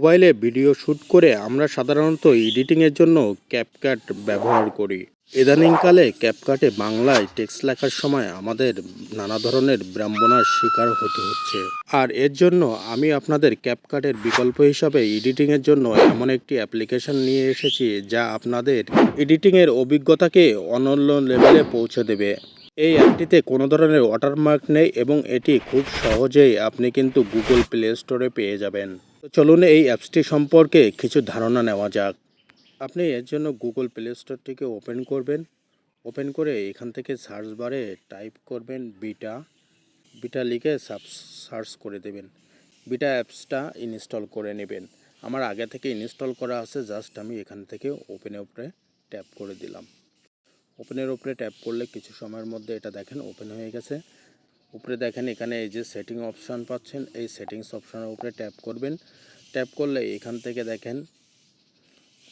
মোবাইলে video shoot করে আমরা সাধারণত এডিটিংয়ের জন্য ক্যাপকাট ব্যবহার করি। ইদানিংকালে ক্যাপকাটে বাংলায় টেক্সট লেখার সময় আমাদের নানা ধরনের বিড়ম্বনার শিকার হতে হচ্ছে। আর এর জন্য আমি আপনাদের ক্যাপকাটের বিকল্প হিসাবে এডিটিংয়ের জন্য এমন একটি অ্যাপ্লিকেশন নিয়ে এসেছি যা আপনাদের এডিটিংয়ের অভিজ্ঞতাকে অনন্য লেভেলে পৌঁছে দেবে। এই অ্যাপটিতে কোনো ধরনের ওয়াটারমার্ক নেই এবং এটি খুব সহজেই আপনি কিন্তু গুগল প্লে স্টোরে পেয়ে যাবেন। তো চলুন এই অ্যাপসটি সম্পর্কে কিছু ধারণা নেওয়া যাক। আপনি এর জন্য গুগল প্লে স্টোরটিকে ওপেন করবেন। ওপেন করে এখান থেকে সার্চ বারে টাইপ করবেন বিটা বিটা লিখে সার্চ করে দেবেন। বিটা অ্যাপসটা ইনস্টল করে নেবেন। আমার আগে থেকে ইনস্টল করা আছে জাস্ট আমি এখান থেকে ওপেনের উপরে ট্যাপ করে দিলাম। ওপেনের উপরে ট্যাপ করলে কিছু সময়ের মধ্যে এটা দেখেন ওপেন হয়ে গেছে। উপরে দেখেন এখানে এই যে সেটিং অপশান পাচ্ছেন, এই সেটিংস অপশানের উপরে ট্যাপ করবেন। ট্যাপ করলে এখান থেকে দেখেন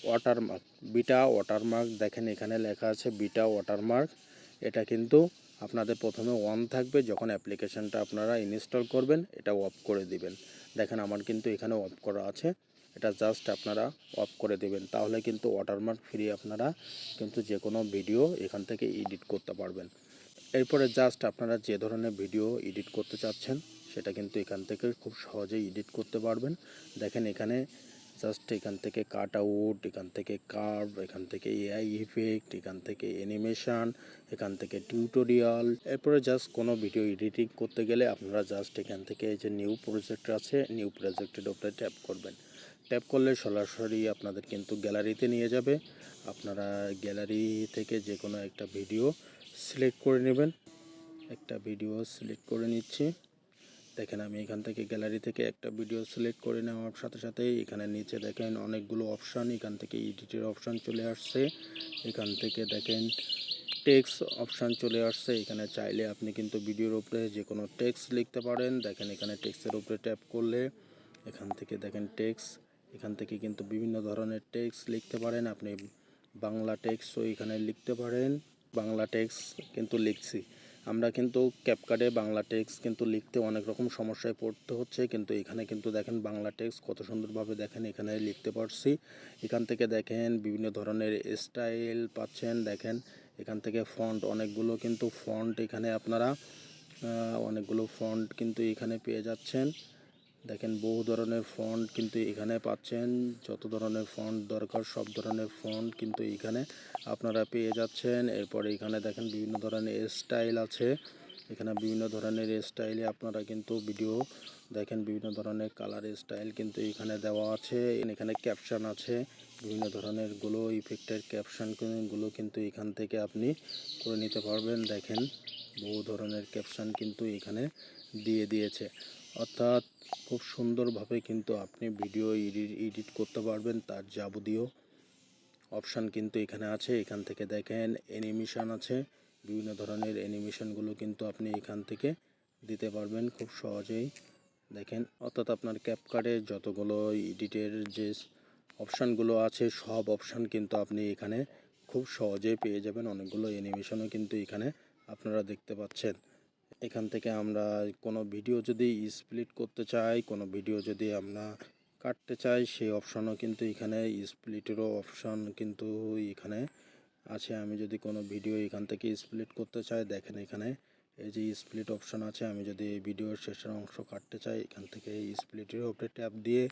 ওয়াটারমার্ক বিটা ওয়াটারমার্ক দেখেন এখানে লেখা আছে বিটা ওয়াটারমার্ক এটা কিন্তু আপনাদের প্রথমে অন থাকবে, যখন অ্যাপ্লিকেশনটা আপনারা ইনস্টল করবেন, এটা অফ করে দিবেন। দেখেন আমার কিন্তু এখানে অফ করা আছে, এটা জাস্ট আপনারা অফ করে দেবেন। তাহলে কিন্তু ওয়াটারমার্ক ফ্রি আপনারা কিন্তু যে কোনো ভিডিও এখান থেকে এডিট করতে পারবেন। এরপরে জাস্ট আপনারা যে ধরনের ভিডিও এডিট করতে চাচ্ছেন, সেটা কিন্তু এখান থেকে খুব সহজেই এডিট করতে পারবেন। দেখেন এখানে জাস্ট এখান থেকে কাট আউট এখান থেকে কার্ভ এখান থেকে এআই ইফেক্ট এখান থেকে অ্যানিমেশন এখান থেকে টিউটোরিয়াল এরপরে জাস্ট কোনো ভিডিও এডিটিং করতে গেলে আপনারা জাস্ট এখান থেকে এই যে নিউ প্রজেক্ট আছে নিউ প্রজেক্টের উপরে ট্যাপ করবেন। ট্যাপ করলে সরাসরি আপনাদের কিন্তু গ্যালারিতে নিয়ে যাবে। আপনারা গ্যালারি থেকে যে কোনো একটা ভিডিও সিলেক্ট করে নেবেন। একটা ভিডিও সিলেক্ট করে নিচ্ছি। দেখেন আমি এখান থেকে গ্যালারি থেকে একটা ভিডিও সিলেক্ট করে নেওয়ার সাথে সাথে এখানে নিচে দেখেন অনেকগুলো অপশান এখান থেকে এডিটের অপশান চলে আসছে। এখান থেকে দেখেন টেক্স অপশান চলে আসছে। এখানে চাইলে আপনি কিন্তু ভিডিওর উপরে যে কোনো টেক্স লিখতে পারেন। দেখেন এখানে টেক্সের উপরে ট্যাপ করলে এখান থেকে দেখেন টেক্স এখান থেকে কিন্তু বিভিন্ন ধরনের টেক্স লিখতে পারেন। আপনি বাংলা টেক্সও এখানে লিখতে পারেন। বাংলা টেক্সট কিন্তু লিখছি। আমরা কিন্তু ক্যাপকার্ডে বাংলা টেক্সট কিন্তু লিখতে অনেক রকম সমস্যায় পড়তে হচ্ছে, কিন্তু এখানে কিন্তু দেখেন বাংলা টেক্সট কত সুন্দরভাবে দেখেন এখানে লিখতে পারছি। এখান থেকে দেখেন বিভিন্ন ধরনের স্টাইল পাচ্ছেন, দেখেন এখান থেকে ফন্ট অনেকগুলো কিন্তু ফন্ট এখানে আপনারা অনেকগুলো ফন্ট কিন্তু এখানে পেয়ে যাচ্ছেন। দেখেন বহু ধরনের ফন্ট কিন্তু এখানে পাচ্ছেন, যত ধরনের ফন্ট দরকার সব ধরনের ফন্ট কিন্তু এখানে আপনারা পেয়ে যাচ্ছেন। এরপরে এখানে দেখেন বিভিন্ন ধরনের স্টাইল আছে। এখানে বিভিন্ন ধরনের স্টাইলে আপনারা কিন্তু ভিডিও দেখেন, বিভিন্ন ধরনের কালার স্টাইল কিন্তু এখানে দেওয়া আছে। এখানে ক্যাপশন আছে, বিভিন্ন ধরনেরগুলো ইফেক্টের ক্যাপশনগুলো কিন্তু এখান থেকে আপনি করে নিতে পারবেন। দেখেন বহু ধরনের ক্যাপশন কিন্তু এখানে দিয়ে দিয়েছে। অর্থাৎ খুব সুন্দরভাবে কিন্তু আপনি ভিডিও এডিট করতে পারবেন, তার যাবতীয় অপশান কিন্তু এখানে আছে। এখান থেকে দেখেন অ্যানিমেশন আছে। বিভিন্ন ধরনের অ্যানিমেশনগুলো কিন্তু আপনি এখান থেকে দিতে পারবেন খুব সহজেই। দেখেন, অর্থাৎ আপনার ক্যাপকার্ডে যতগুলো এডিটের যে অপশানগুলো আছে, সব অপশান কিন্তু আপনি এখানে খুব সহজেই পেয়ে যাবেন। অনেকগুলো অ্যানিমেশনও কিন্তু এখানে আপনারা দেখতে পাচ্ছেন। এখান থেকে আমরা কোনো ভিডিও যদি স্প্লিট করতে চাই, কোনো ভিডিও যদি আমরা কাটতে চাই, সেই অপশনও কিন্তু এখানে স্প্লিটেরও অপশন কিন্তু এখানে আছে। আমি যদি কোনো ভিডিও এখান থেকে স্প্লিট করতে চাই, দেখেন এখানে এই যে স্প্লিট অপশন আছে, আমি যদি ভিডিওর শেষের অংশ কাটতে চাই, এখান থেকে স্প্লিটের উপরে ট্যাপ দিয়ে,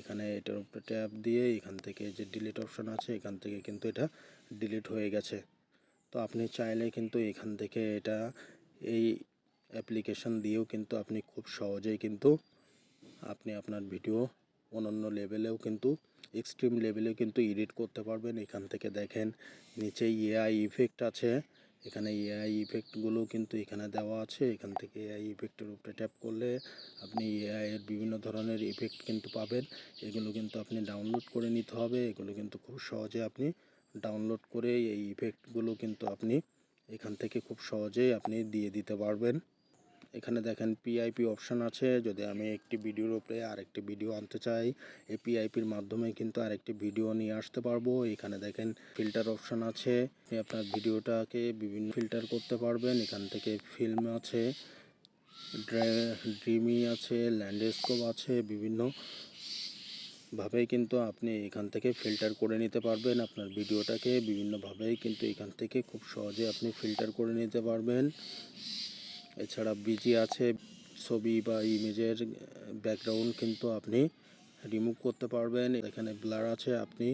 এখানে এটার উপরে ট্যাপ দিয়ে, এখান থেকে যে ডিলিট অপশন আছে, এখান থেকে কিন্তু এটা ডিলিট হয়ে গেছে। তো আপনি চাইলে কিন্তু এখান থেকে এটা, এই অ্যাপ্লিকেশন দিয়েও কিন্তু আপনি খুব সহজেই কিন্তু আপনি আপনার ভিডিও অনন্য লেভেলেও কিন্তু এক্সট্রিম লেভেলেও কিন্তু এডিট করতে পারবেন। এখান থেকে দেখেন নিচে এআই ইফেক্ট আছে, এখানে এআই ইফেক্টগুলো কিন্তু এখানে দেওয়া আছে। এখান থেকে এআই ইফেক্টের উপরে ট্যাপ করলে আপনি এআই এর বিভিন্ন ধরনের ইফেক্ট কিন্তু পাবেন। এগুলো কিন্তু আপনি ডাউনলোড করে নিতে হবে। এগুলো কিন্তু খুব সহজে আপনি ডাউনলোড করে এই ইফেক্টগুলো কিন্তু আপনি এখান থেকে খুব সহজেই আপনি দিয়ে দিতে পারবেন। এখানে দেখেন পিআইপি অপশান আছে। যদি আমি একটি ভিডিওর উপরে আরেকটি ভিডিও আনতে চাই, এই পিআইপির মাধ্যমে কিন্তু আরেকটি ভিডিও নিয়ে আসতে পারব। এখানে দেখেন ফিল্টার অপশান আছে। আপনি আপনার ভিডিওটাকে বিভিন্ন ফিল্টার করতে পারবেন। এখান থেকে ফিল্ম আছে ড্রিমি আছে ল্যান্ডস্কেপ আছে, বিভিন্ন ভাবেই কিন্তু আপনি এখান থেকে ফিল্টার করে নিতে পারবেন। আপনার ভিডিওটাকে বিভিন্নভাবেই কিন্তু এখান থেকে খুব সহজে আপনি ফিল্টার করে নিতে পারবেন। এছাড়া বিজি আছে, ছবি বা ইমেজের ব্যাকগ্রাউন্ড কিন্তু আপনি রিমুভ করতে পারবেন। এখানে ব্লার আছে, আপনি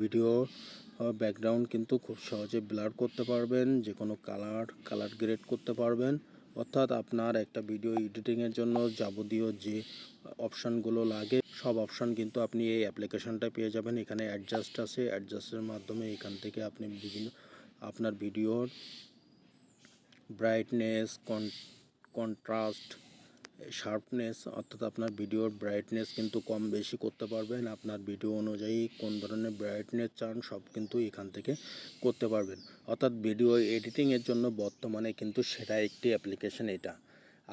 ভিডিও ব্যাকগ্রাউন্ড কিন্তু খুব সহজে ব্লার করতে পারবেন। যে কোনো কালার কালার গ্রেড করতে পারবেন। অর্থাৎ আপনার একটা ভিডিও এডিটিংয়ের জন্য যাবতীয় যে অপশানগুলো লাগে, সব অপশান কিন্তু আপনি এই অ্যাপ্লিকেশনটা পেয়ে যাবেন। এখানে অ্যাডজাস্ট আছে অ্যাডজাস্টের মাধ্যমে এখান থেকে আপনি বিভিন্ন আপনার ভিডিওর ব্রাইটনেস কন্ট্রাস্ট শার্পনেস অর্থাৎ আপনার ভিডিওর ব্রাইটনেস কিন্তু কম বেশি করতে পারবেন। আপনার ভিডিও অনুযায়ী কোন ধরনের ব্রাইটনেস চান, সব কিন্তু এখান থেকে করতে পারবেন। অর্থাৎ ভিডিও এডিটিংয়ের জন্য বর্তমানে কিন্তু সেটা একটি অ্যাপ্লিকেশন এটা।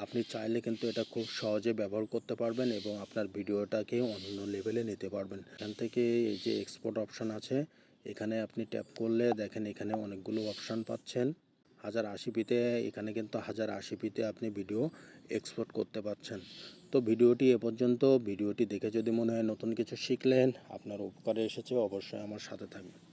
আপনি চাইলে কিন্তু এটা খুব সহজে ব্যবহার করতে পারবেন এবং আপনার ভিডিওটাকে অন্য লেভেলে নিতে পারবেন। এখান থেকে এই যে এক্সপোর্ট অপশান আছে, এখানে আপনি ট্যাপ করলে দেখেন এখানে অনেকগুলো অপশান পাচ্ছেন। হাজার আশি পিতে এখানে কিন্তু হাজার আশি পিতে আপনি ভিডিও এক্সপোর্ট করতে পারছেন। তো ভিডিওটি এ পর্যন্ত, ভিডিওটি দেখে যদি মনে হয় নতুন কিছু শিখলেন, আপনার উপকারে এসেছে, অবশ্যই আমার সাথে থাকবেন।